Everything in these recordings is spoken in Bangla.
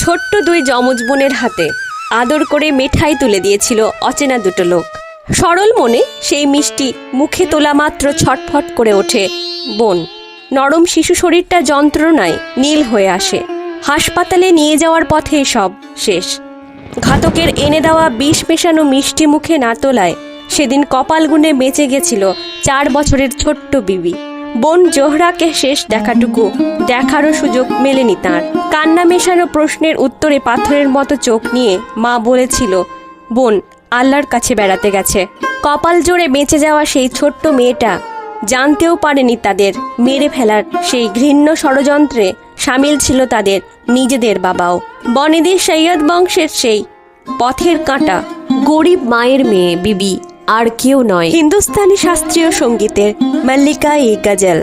ছোট্ট দুই যমজ বোনের হাতে আদর করে মিঠাই তুলে দিয়েছিল অচেনা দুটো লোক। সরল মনে সেই মিষ্টি মুখে তোলা মাত্র ছটফট করে ওঠে বোন। নরম শিশু শরীরটা যন্ত্রণায় নীল হয়ে আসে। হাসপাতালে নিয়ে যাওয়ার পথে সব শেষ। ঘাতকের এনে দেওয়া বিষ মেশানো মিষ্টি মুখে না তোলায় সেদিন কপাল গুনে বেঁচে গেছিল চার বছরের ছোট্ট বিবি। বোন জোহরাকে শেষ দেখাটুকু দেখারও সুযোগ মেলেনি তার। কান্না মেশানো প্রশ্নের উত্তরে পাথরের মতো চোখ নিয়ে মা বলেছিল, বোন, আল্লাহর কাছে বেড়াতে গেছে। কপাল জোরে বেঁচে যাওয়া সেই ছোট্ট মেয়েটা জানতেও পারেনি তাদের। মেরে ফেলার সেই ঘৃণ্য ষড়যন্ত্রে সামিল ছিল তাদের নিজেদের বাবাও। বনেদি সৈয়দ বংশের সেই পথের কাঁটা গরিব মায়ের মেয়ে বিবি। আর কেউ নয়। হিন্দুস্তানি শাস্ত্রীয় সঙ্গীতের মল্লিকা ই গজল,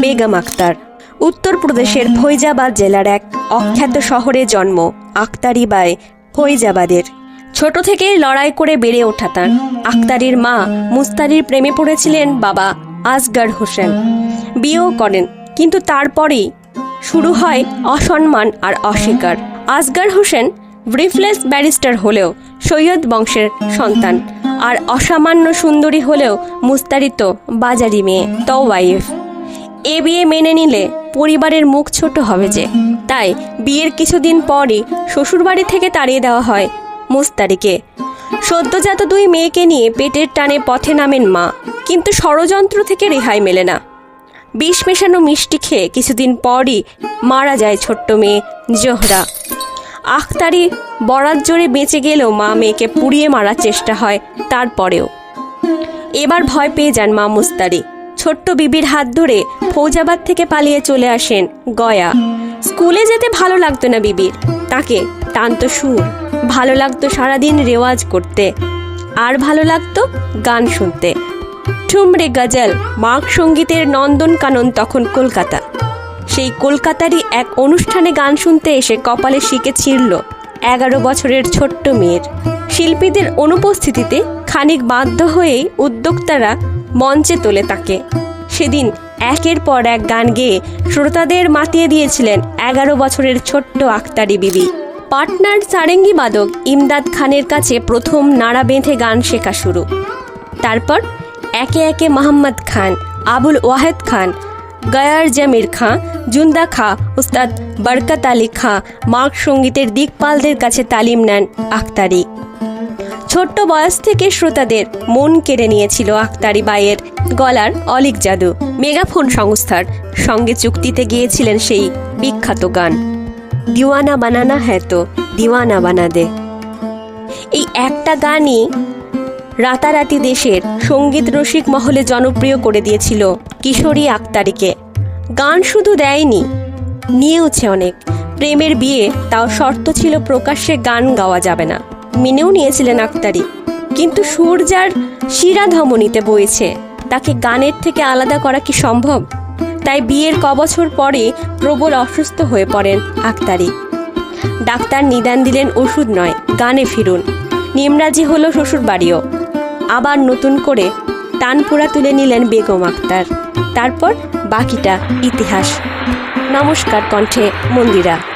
বেগম আক্তার উত্তরপ্রদেশের ফৈজাবাদ জেলার এক অখ্যাত শহরে জন্ম আক্তারি বাই ফৈজাবাদের। ছোট থেকেই লড়াই করে বেড়ে ওঠা তার। আক্তারির মা মুস্তারির প্রেমে পড়েছিলেন বাবা আসগর হোসেন। বিয়েও করেন, কিন্তু তারপরেই শুরু হয় অসম্মান আর অস্বীকার। আসগর হোসেন ব্রিফলেস ব্যারিস্টার হলেও সৈয়দ বংশের সন্তান। আর অসামান্য সুন্দরী হলেও মুস্তারিত বাজারি মেয়ে তো ওয়াইফ এ বিয়ে মেনে নিলে পরিবারের মুখ ছোট হবে যে। তাই বিয়ের কিছুদিন পরই শ্বশুরবাড়ি থেকে তাড়িয়ে দেওয়া হয় মুস্তারিকে। সদ্যজাত দুই মেয়েকে নিয়ে পেটের টানে পথে নামেন মা, কিন্তু ষড়যন্ত্র থেকে রেহাই মেলে না। বিষ মেশানো মিষ্টি খেয়ে কিছুদিন পরই মারা যায় ছোট্ট মেয়ে, জোহরা। আখতারি বরাত জোরে বেঁচে গেলেও মা মেয়েকে পুড়িয়ে মারার চেষ্টা হয়, তারপরেও। এবার ভয় পেয়ে যান মা মুস্তারি। ছোট্ট বিবির হাত ধরে ফৌজাবাদ থেকে পালিয়ে চলে আসেন গয়া। স্কুলে যেতে ভালো লাগতো না বিবির। তাকে টানত সুর। ভালো লাগতো সারাদিন রেওয়াজ করতে। আর ভালো লাগতো গান শুনতে। ঠুমরে গজল মার্ক সঙ্গীতের নন্দন কানন তখন কলকাতা। সেই কলকাতারই এক অনুষ্ঠানে গান শুনতে এসে কপালে শিকে ছিঁড়ল এগারো বছরের ছোট্ট মেয়ের। শিল্পীদের অনুপস্থিতিতে খানিক বাধ্য হয়েই উদ্যোক্তারা মঞ্চে তোলে তাকে। সেদিন একের পর এক গান গেয়ে শ্রোতাদের মাতিয়ে দিয়েছিলেন এগারো বছরের ছোট্ট আক্তারি বিবি। পাটনার সারেঙ্গি বাদক ইমদাদ খানের কাছে প্রথম নাড়া বেঁধে গান শেখা শুরু। তারপর একে একে মোহাম্মদ খান, আবুল ওয়াহেদ খান গয়ার জামির খাঁ, জুন্দা খাঁ, উস্তাদ বরকত আলী খাঁ মার্ক সঙ্গীতের দিকপালদের কাছে তালিম নেন আখতারি। ছোট্ট বয়স থেকে শ্রোতাদের মন কেড়ে নিয়েছিল আখতারি বাইয়ের গলার অলিক জাদু। মেগাফোন সংস্থার সঙ্গে চুক্তিতে গিয়েছিলেন সেই বিখ্যাত গান। দিওয়ানা বানানা হ্যাঁ তো, দিওয়ানা বানা দে। এই একটা গানই রাতারাতি দেশের সংগীত রসিক মহলে জনপ্রিয় করে দিয়েছিল কিশোরী আক্তারিকে। গান শুধু দেয়নি, নিয়েওছে অনেক। প্রেমের বিয়ে, তাও শর্ত ছিল প্রকাশ্যে গান গাওয়া যাবে না। মেনেও নিয়েছিলেন আক্তারি। কিন্তু সুর যার শিরা ধমনীতে বইছে, তাকে গানের থেকে আলাদা করা কি সম্ভব? তাই বিয়ের কবছর পরে প্রবল অসুস্থ হয়ে পড়েন আক্তারি। ডাক্তার নিদান দিলেন ওষুধ নয়, গানে ফিরুন। নিমরাজি হলো শ্বশুর বাড়িও আবার নতুন করে টানপুরা তুলে নিলেন বেগম আক্তার। তারপর বাকিটা ইতিহাস। নমস্কার কণ্ঠে মন্দিরা।